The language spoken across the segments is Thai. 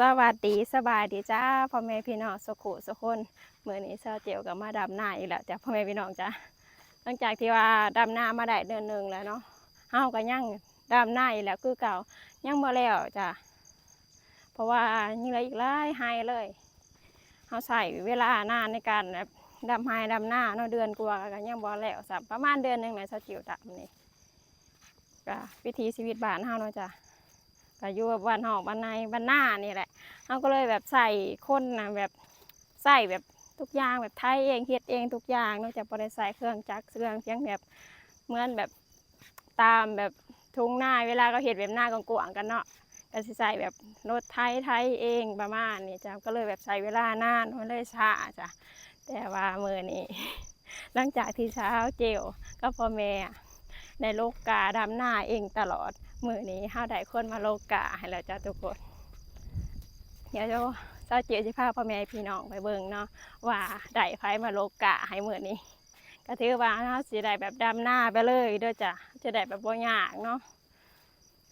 สวัสดีสบายดีจ้าพ่อแม่พี่น้องสุขุสุคนเมื่อนี้เช้าเจียวกับมาดำหน้าอีกแล้วจ้าพ่อแม่พี่น้องจ้าหลังจากที่ว่าดำหน้ามาได้เดือนหนึ่งแล้วเนาะเฮาก็ยังดำหน้าอีกแล้วคือเก่ายังบ่แล้วจ้าเพราะว่ายังเหลืออีกหลายไฮเลยเฮาใส่เวลานานในการแบบดำไฮดำหน้าเนาะเดือนกว่าก็ยังบ่แล้วสับประมาณเดือนหนึ่งเลยเช้าเจียวดำนี่ก็วิถีชีวิตบ้านเฮาเนาะจ้า ก็อยู่แบบบ้านหอกบ้านในบ้านหน้านี่แหละเขาก็เลยแบบใส่คนนะแบบใส่แบบทุกอย่างแบบไทยเองเฮ็ดเองทุกอย่างนอกจากบริใส่เครื่องจักรเครื่องเพียงแบบเหมือนแบบตามแบบทุ่งหน้าเวลาก็เห็ดแบบหน้ากวางกันเนาะก็สิใส่แบบรถไทยไทยเองประมาณนี้จ้ะก็เลยแบบใส่เวลานานมันเลยช้าจ้ะแต่ว่ามือนี้หลังจากที่เช้าเจลก็พ่อแม่ในโลกกาดำหน้าเองตลอด มือนี้ห้าได้คนมาโลกาให้แล้วจ้าทุกคน เดี๋ยวเจ้าเจ้าเจียจะพาพ่อแม่พี่น้องไปเบิ่งเนาะว่าได้ไฟมาโลกาให้มือนี้ ก็ถือว่าเราสิได้แบบดำหน้าไปเลยเด้อจ้ะจะได้แบบบ่ยากเนาะ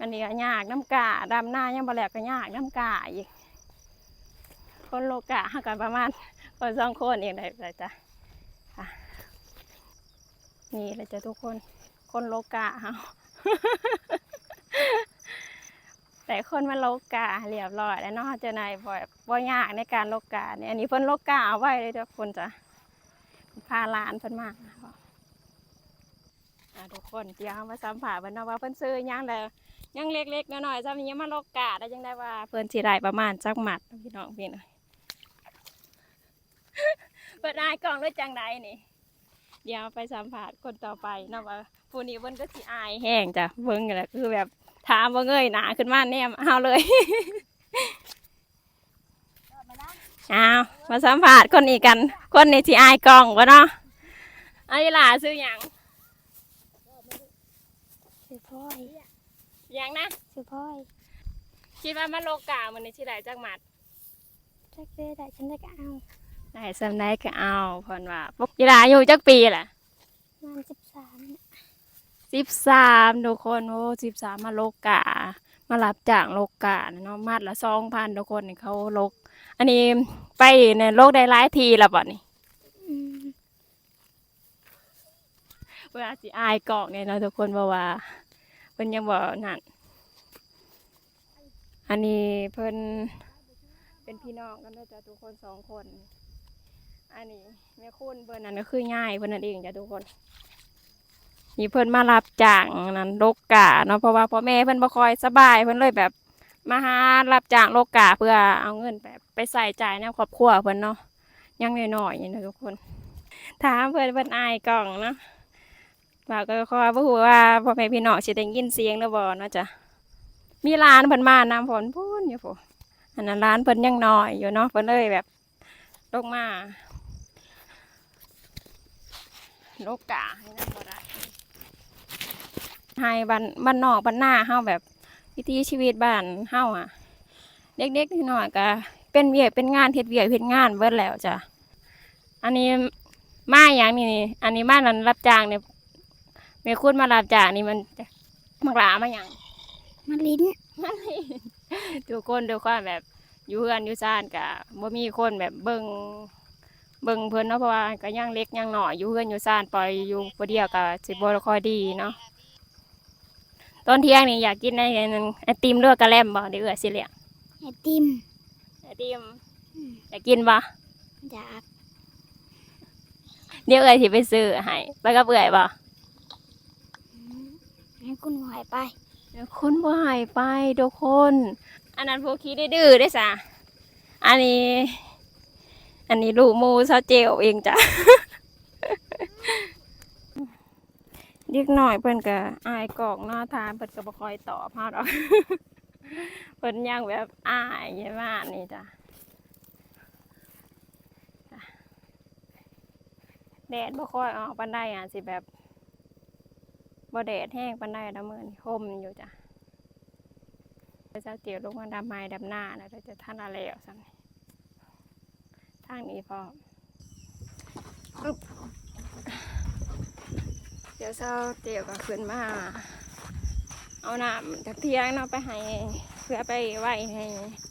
อันนี้ก็ยากน้ำกาดำหน้ายังบ่แล้วก็ยากน้ำกาอีก คนโลกาหากันประมาณคนสองคนเองได้เลยจ้ะอะนี่เลยจ้ะทุกคน คนโลกาเฮา แต่คนมาโลกาเรียบร้อยแล้วเนาะจ้านายบ่แบบบ่ยากในการโลกาเนี่ยอันนี้เพิ่นโลกาเอาไว้เลยทุกคนจ้ะพาหลานเพิ่นมาอะทุกคนเดี๋ยวมาสัมผัสเพิ่นนาะว่าเพิ่นซื้อหยังแล้วยังเล็กๆน้อยๆซ้ำนี้มาโลกาได้จังได้ว่าเพิ่นสิได้ประมาณจักหมัดพี่น้องพี่น้องเปิดอายกล้องด้วยจังใดนี่ เดี๋ยวไปสัมผัสคนต่อไปนาะว่าผู้นี้เพิ่นก็สิอายแห้งจ้ะเบิ่งกันแหละคือแบบ ถามว่าเงยหนาขึ้นมาแนมเอาเลยเอามาสัมผัสคนอีกกัน คนในที่อายกล้องวะเนาะอันนี้ล่ะซื้อหยังซื้อพ่อยหยังนะซื้อพ่อยคิดว่ามันโลกามันในที่ใดจักหมัดจักเด้ได้ฉันได้ก็เอาได้สำได้ก็เอาเพิ่นว่าปกยีหลาอยู่จักปีแหละประมันสิบสาม สิบสามทุกคนโอ้สิบสามมาโลกามารับจ้างโลกาเนาะมัดละสองพันทุกคนนี่เขาโลก อันนี้ไปเนี่ยโลกได้หลายทีแล้วบ่นี่อืมเวลาสิอายกอกเนี่ยเนาะทุกคนบอกว่าเพิ่นยังบอกนั่นอันนี้เพิ่นเป็นพี่น้องกันด้วยจ้ะทุกคนสองคน อันนี้แม่คุณเพิ่นนั่นก็คือง่ายเพิ่นนั่นเองจ้ะทุกคน นี่เพิ่นมารับจ้างนั้นโลกกาเนาะเพราะว่าพ่อแม่เพิ่นบ่ค่อยสบายเพิ่นเลยแบบมาหารับจ้างโลกกาเพื่อเอาเงินแบบไปใส่จ่ายในครอบครัวเพิ่นเนาะยังน้อยๆนี่นะทุกคนถามเพิ่นเพิ่นอายกล่องเนาะว่าก็ขอบ่ฮู้ว่าพ่อแม่พี่น้องสิได้ยินเสียงหรือบ่เนาะจ้ะมีร้านเพิ่นมานำฝนพูนอยู่พุอันนั้นร้านเพิ่นยังน้อยอยู่เนาะเพิ่นเลยแบบลงมาโลกกาให้นำบ่ได้ ให้บ้านบ้านนอกบ้านหน้าเฮาแบบวิถีชีวิตบ้านเฮาอะ เด็กๆน้อยๆก็เป็นเวียกเป็นงานเฮ็ดเวียกเฮ็ดงานเบิดแล้วจ้ะอันนี้มาอย่างนี้นี่อันนี้มานั้นรับจ้างเนี่ยแม่คุณมารับจากนี่มันจะมักหลามาอย่างมาลิ้นทุกคนด้วยความแบบอยู่เฮือนอยู่ซ่านกะบ่มีคนแบบเบิ่งเบิ่งเพิ่นเนาะเพราะว่าก็ยังเล็กยังหน่อยอยู่เฮือนอยู่ซ่านปล่อยอยู่ผู้เดียวก็สิบ่ค่อยดีเนาะ ตอนเที่ยงนี่อยากกินไอ้นั่นไอติมเลือกกระแลมบ่เดี๋ยวเอื้อสิเลี้ยงไอติมไอติมอยากกินบ่อยากเดี๋ยวเอื้อสิไปซื้อให้ไปกับเอื้อยบ่อืมให้คุณหอยไปเดี๋ยวคนบ่ให้ไปทุกคน อันนั้นพวกขี้ดื้อๆได้อซะอันนี้ อันนี้ลูกหมูซาเจลเองจ้ะ เด็กหน่อยเพิ่นก็อายกอกเนาะทานเพิ่นก็บ่ค่อยตอบเฮาดอกเพิ่นยังแบบอายใช่ไหมนี่จ้ะแดดบ่ค่อยออกปานใดอะสิแบบบ่แดดแห้งปานใดละมื้อนี้ห่มอยู่จ้ะเจ้าเตี๋ยวลงมาดำไม้ดำหน้านะเดี๋ยวจะท่านอะไรเอาซั่นทางนี้พอ เดี๋ยวเช้าเตี๋ยวก็ขึ้นมา เอาน้ำจากเทียงเนาะไปให้เพื่อไปไหวให้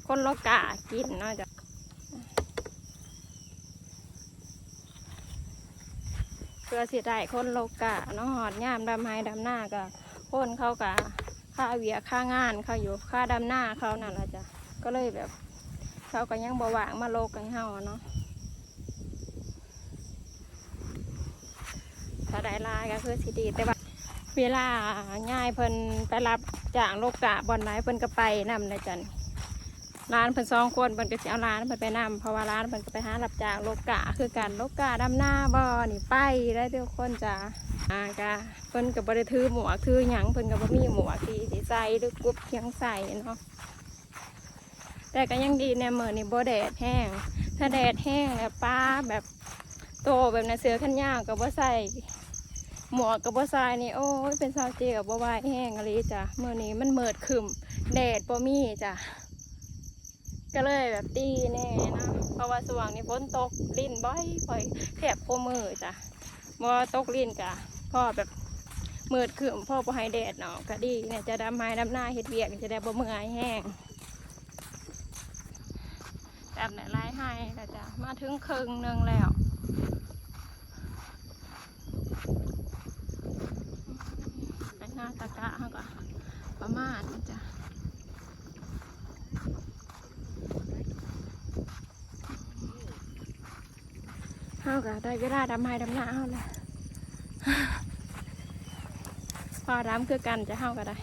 คนโลกากินเนาะจ้ะเพื่อสิได้คนโลกาเนาะหอดยามดำไห้ดำหน้าก็คนเขากะค่าเวียค่างานเขาอยู่ค่าดำหน้าเขานั่นแหละจ้ะก็เลยแบบเขาก็ยังบ่ว่างมาโลกกันเฮาเนาะ ถ้าได้ลายก็คือสิดี แต่ว่าเวลาง่ายเพิ่นไปรับจางโลกกะบอนไหนเพิ่นก็ไปนำเลยจันร้านเพิ่นสองคนเพิ่นก็สิเอาร้านเพิ่นไปนำเพราะว่าร้านเพิ่นก็ไปหารับจางโลกกะคือกันโลกกะดำหน้าบ่นี่ไปได้ทุกคนจ้ะอ่ากะเพิ่นก็บ่ได้ถือหมวกถือหยังเพิ่นก็บ่มีหมวกที่สิใส่หรือกุบเคียงใส่เนาะแต่ก็ยังดีในมื้อนี้บ่แดดแห้ง ถ้าแดดแห้งแล้วป้าแบบ โตแบบนั้นเสือขันยาวก็บ่ใส่หมวกกับบัใส่นี่โอ้ยเป็นซาวเจียวบัวายแห้งอะไรจ้ะเมื่อนี้มันเมิดขึ้มแดดบ่มีจ้ะก็เลยแบบตีแน่นะเพราะว่าสว่างนี่ฝนตกลิ้นบ่อยบ่อยแทบโคมือจ้ะบ่ตกลิ้นกะพ่อแบบเมิดขึ้มพ่อบ่ให้แดดเนาะก็ดีเนี่ยจะดำไม้ดำหน้าเฮ็ดเวียกจะได้บ่เมื่อยแห้งดำไหนไล่ให้แล้วจ้ะมาถึงครึ่งหนึ่งแล้ว ไป หน้าตะกะเขาก็ประมาณนี้จ้ะเขาก็ได้เวลาดำไม้ดำหน้าเขาเลยพอดำคือกันจะเข้าก็ได้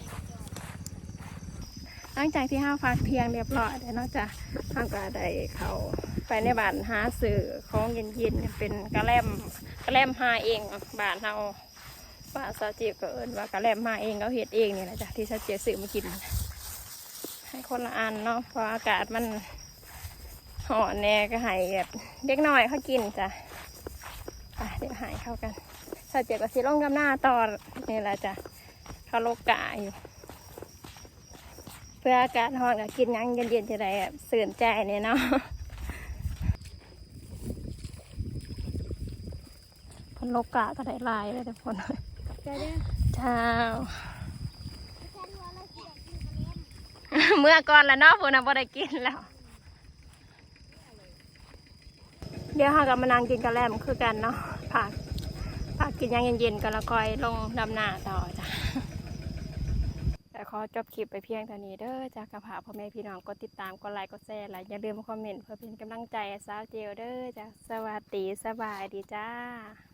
หลังจากที่ห้าฟักเทียงเรียบร้อยแล้วนอกจากห้าก็ได้เขาไปในบ้านหาสื่อของเย็นๆเป็นกระแลมกระแลมหาเองบ้านเรา ป้าซาจิบก็เอิญว่ากะแลมมาเองเขาเห็ดเองนี่แหละจ้ะที่ซาเจียซื้อมากิน ให้คนละอันเนาะเพราะอากาศมันห่อนแน่ก็ให้แบบเด็กน้อยเขากินจ้ะไปเดี๋ยวหายเข้ากันซาเจียก็สิลงกับหน้าตอนนี่แหละจ้ะเขาโลกกะอยู่เพื่ออากาศห่อนก็กินยังเย็นๆจะได้แบบสื่นใจเนี่ยเนาะนโลกกะก็ได้ลายเลยทุกคนเดี๋ย เดี๋ยวเช้าฉันว่าเราเสียกินกันเล่นเมื่อก่อนแล้วเนาะพูน่ะบ่ได้กินแล้ว เดี๋ยวเรากับมานั่งกินกะแลมคือกันเนาะผักผักกินหยังเย็นๆกันแล้วคอยลงดำนาต่อจ้ะแต่ขอจบคลิปไปเพียงเท่านี้เด้อจากกระผาพ่อแม่พี่น้องกดติดตามกดไลค์กดแชร์และอย่าลืมคอมเมนต์เพื่อเป็นกำลังใจให้สาวเจลเด้อจ้ะสวัสดีสบายดีจ้า